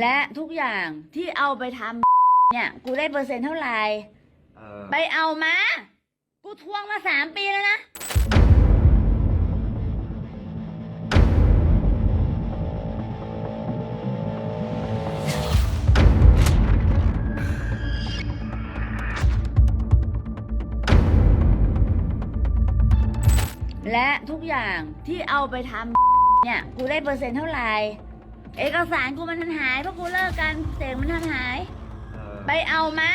และทุกอย่างที่เอาไปทำเนี่ย กูได้เปอร์เซ็นต์เท่าไหร่ เออไปเอามา กูทวงมาสามปีแล้วนะ และทุกอย่างที่เอาไปทำเนี่ย กูได้เปอร์เซ็นต์เท่าไหร่ เอกสารกูมันทันหายเพราะกูเลิกกันเสกมันทันหาย เออไปเอามา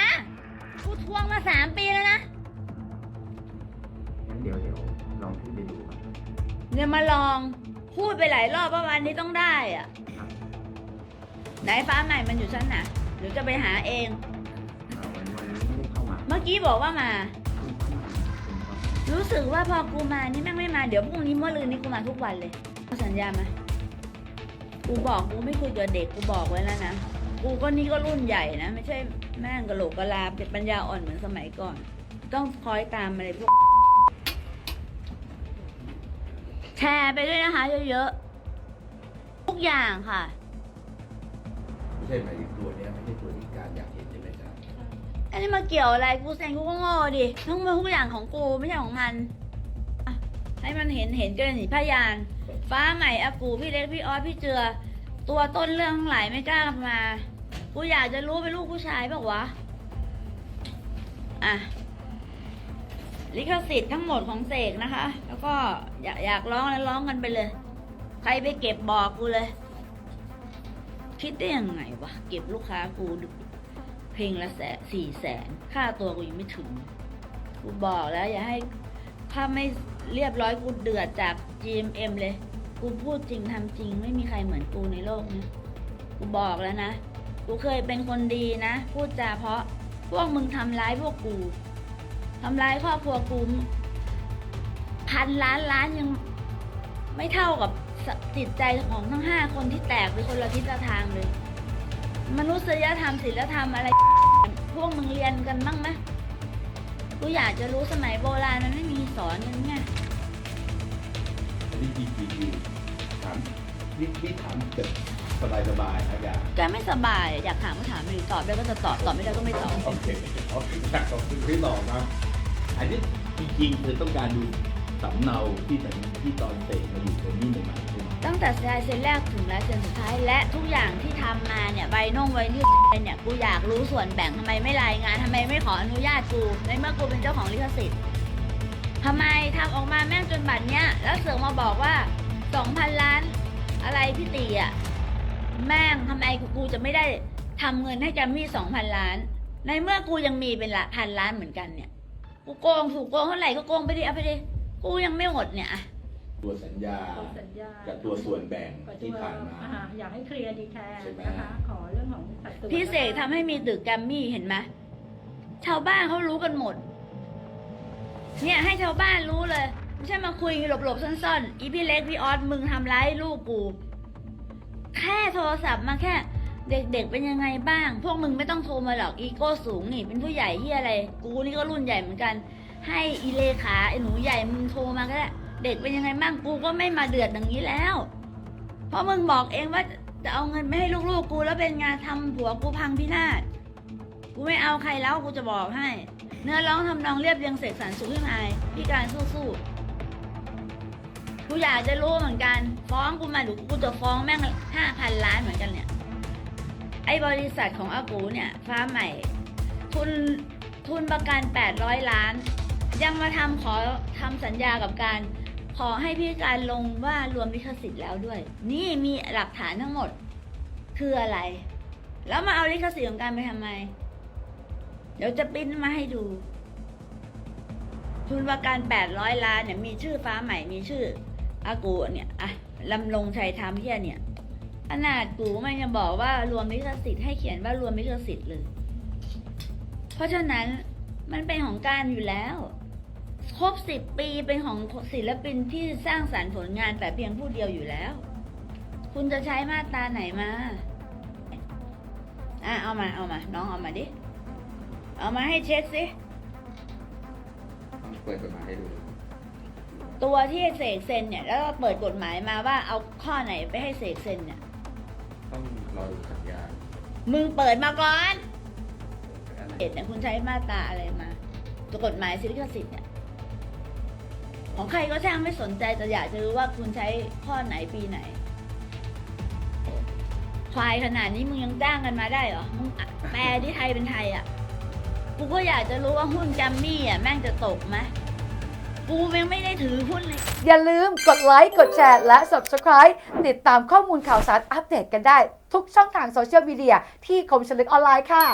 กูทวงมาสามปีแล้วนะงั้นเดี๋ยวเดี๋ยวลองขึ้นไปดูก่อนเนี่ยมาลองพูดไปหลายรอบว่าวันนี้ต้องได้อะครับไหนฟ้าใหม่มันอยู่ชั้นไหนหรือจะไปหาเอง เอ่อวันวันนี้ไม่ได้เข้ามาเมื่อกี้บอกว่ามาคุณเข้ามาคุณเข้ามารู้สึกว่าพอกูมานี่แม่งไม่มาเดี๋ยวพรุ่งนี้เมื่อรืนนี้กูมาทุกวันเลยสัญญาไหม กูบอกกูไม่คุยกับเด็กกูบอกไว้แล้วนะกูก็นี่ก็รุ่นใหญ่นะ ไม่ใช่แม่งกะโหลกกะลาเป็นปัญญาอ่อนเหมือนสมัยก่อน ต้องคอยตามอะไรพวก แชร์ไปด้วยนะคะ เยอะๆ ทุกอย่างค่ะ ไม่ใช่หมายถึงตัวเนี้ยไม่ใช่ตัวที่การอยากเห็นใช่ไหมจ๊ะอันนี้มาเกี่ยวอะไรกูเซ็นกูก็โง่ดิทั้งหมดทุกอย่างของกูไม่ใช่ของมันอะให้มันเห็นเห็นกันสิพยาน ฟ้าใหม่อากูพี่เล็กพี่ออสพี่เจือ ตัวต้นเรื่องทั้งหลายไม่กล้ามา กูอยากจะรู้เป็นลูกผู้ชายเปล่าวะ อะ ลิขสิทธิ์ทั้งหมดของเสกนะคะ แล้วก็อยากอยากร้องแล้วร้องกันไปเลย ใครไปเก็บบอกกูเลย คิดได้ยังไงวะ เก็บลูกค้ากู เพลงละแสนสี่แสน ค่าตัวกูยังไม่ถึง กูบอกแล้ว อย่าให้ถ้าไม่เรียบร้อยกูเดือดจาก GMM เลย กูพูดจริงทำจริง ไม่มีใครเหมือนกูในโลกนี้กูบอกแล้วนะ กูเคยเป็นคนดีนะ พูดจาเพราะพวกมึงทำร้ายพวกกูทำร้ายครอบครัวกูพันล้านล้านยังไม่เท่ากับสจิตใจของทั้งห้าคนที่แตกไปคนละทิศละทางเลย มนุษยธรรมศีลธรรมอะไร พวกมึงเรียนกันบ้างไหมกูอยากจะรู้สมัยโบราณมันไม่มีสอนกันไง นนี้จริงๆคือถามนี่นี่ถามแบบสบายๆนะจ๊ะแกไม่สบายอยากถามก็ถามไม่ดีตอบได้ก็จะตอบตอบไม่ได้ก็ไม่ตอบโอเคโอเคอยากขอบคุณที่ตอบนะอันนี้จริงๆคือต้องการดูสำเนาที่สัญที่ตอนเตะมาอยู่ตรงนี้ใหม่ๆใช่ไหมตั้งแต่ลายเซ็นแรกถึงลายเซ็นสุดท้ายและทุกอย่างที่ทำมาเนี่ยใบน่งใบนี่เนี่ยกูอยากรู้ส่วนแบ่งทำไมไม่รายงานทำไมไม่ขออนุญาตกูในเมื่อกูเป็นเจ้าของลิขสิทธิ์ ทำไมทำออกมาแม่งจนบัตรเนี้ย แล้วเสือกมาบอกว่าสองพันล้าน อะไรพี่ตีอะแม่งทำไมกูจะไม่ได้ทำเงินให้แกมมี่สองพันล้าน ในเมื่อกูยังมีเป็นละพันล้านเหมือนกันเนี่ย กูโกงถูกโกงเท่าไหร่ก็โกงไปดิเอาไปดิกูยังไม่หมดเนี่ยอะตัวสัญญาตัวสัญญากับตัวส่วนแบ่งกับที่ตัวผ่านมาอ่อยากให้เคลียร์ดีแทนใช่ไหมนะคะ ขอเรื่องของสัดส่วนพี่เสกทำให้มีตึกแกรมมี่เห็นไหมชาวบ้านเขารู้กันหมด เนี่ยให้ชาวบ้านรู้เลย ไม่ใช่มาคุยหลบๆซ่อนๆอีพี่เล็กพี่ออสมึงทำร้ายลูกกู แค่โทรศัพท์มาแค่ เด็กๆเป็นยังไงบ้าง พวกมึงไม่ต้องโทรมาหรอกอีโก้สูงนี่ เป็นผู้ใหญ่ที่อะไร กูนี่ก็รุ่นใหญ่เหมือนกัน ให้อีเลขาไอ้หนูใหญ่มึงโทรมาก็ได้เด็กเป็นยังไงบ้างกูก็ไม่มาเดือดอย่างนี้แล้ว เพราะมึงบอกเองว่าจะเอาเงินไม่ให้ลูกๆกูแล้วเป็นงานทำผัวกูพังพินาศกูไม่เอาใครแล้วกูจะบอกให้ เนื้อร้องทำนองเรียบเรียงเสกสรรสุขขึ้นมาพี่การสู้ๆกูอยากจะรู้เหมือนกัน ฟ้องกูมาดูกูจะฟ้องแม่งห้าพันล้านเหมือนกันเนี่ย ไอ้บริษัทของอากูเนี่ย ฟ้าใหม่ ทุนทุนประกันแปดร้อยล้าน ยังมาทำขอทำสัญญากับการ ขอให้พี่การลงว่ารวมลิขสิทธิ์แล้วด้วย นี่มีหลักฐานทั้งหมด คืออะไร แล้วมาเอาลิขสิทธิ์ของการไปทำไม เดี๋ยวจะปริ้นมาให้ดู ทุนประกันแปดร้อยล้านเนี่ยมีชื่อฟ้าใหม่มีชื่ออากูเนี่ยอะลำลงชัยธรรมเที่ยเนี่ยขนาดกูมันยังบอกว่ารวมลิขสิทธิ์ให้เขียนว่ารวมลิขสิทธิ์เลย เพราะฉะนั้นมันเป็นของการอยู่แล้ว ครบสิบปีเป็นของศิลปินที่สร้างสรรค์ผลงานแต่เพียงผู้เดียวอยู่แล้ว คุณจะใช้มาตราไหนมา อะเอามาเอามา น้องเอามาดิ เอามาให้เช็คสิ ต้องเปิดกฎหมายให้ดูตัวที่เสกเซ็นเนี่ย แล้วก็เปิดกฎหมายมาว่าเอาข้อไหนไปให้เสกเซ็นเนี่ย ต้องรรอดูสัญญาณมึงเปิดมาก่อนอะไรเอ็ดเนี่ยคุณใช้มาตราอะไรมา ตัวกฎหมายสิทธิสิทธิ์เนี่ย ของใครก็ช่างไม่สนใจแต่อยากจะรู้ว่าคุณใช้ข้อไหนปีไหน ควายขนาดนี้มึงยังจ้างกันมาได้เหรอ มึงอะแปลที่ไทยเป็นไทยอะ กูก็อยากจะรู้ว่าหุ้นจัมมี่อะแม่งจะตกไหมกูยังไม่ได้ถือหุ้นเลย อย่าลืมกดไลค์กดแชร์และ Subscribe ติดตามข้อมูลข่าวสารอัปเดตกันได้ ทุกช่องทางโซเชียลมีเดียที่คมชลึกออนไลน์ค่ะ